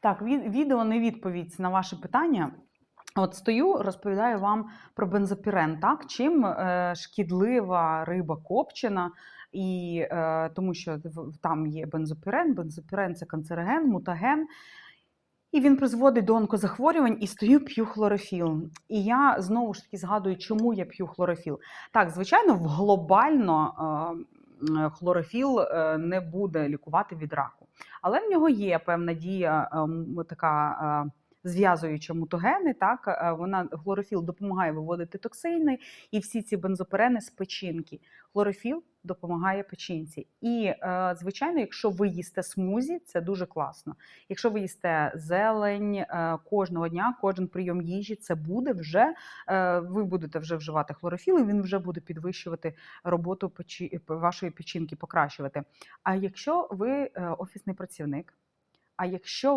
Так, ві- відео не відповідь на ваше питання. От стою, розповідаю вам про бензопірен. Так, чим е, шкідлива риба копчена, і е, тому що там є бензопірен. Бензопірен це канцероген, мутаген. І він призводить до онкозахворювань, і стою п'ю хлорофіл. І я знову ж таки згадую, чому я п'ю хлорофіл. Так, звичайно, в глобально е, хлорофіл е, не буде лікувати від раку. Але в нього є певна дія, ем, така е, зв'язуюча мутагени. Так, Е, вона хлорофіл допомагає виводити токсини, і всі ці бензоперени з печінки. Хлорофіл допомагає печінці. І, е, звичайно, якщо ви їсте смузі, це дуже класно. Якщо ви їсте зелень е, кожного дня, кожен прийом їжі, це буде вже ви будете вже вживати хлорофіл, і він вже буде підвищувати роботу вашої печінки, покращувати. А якщо ви офісний працівник, а якщо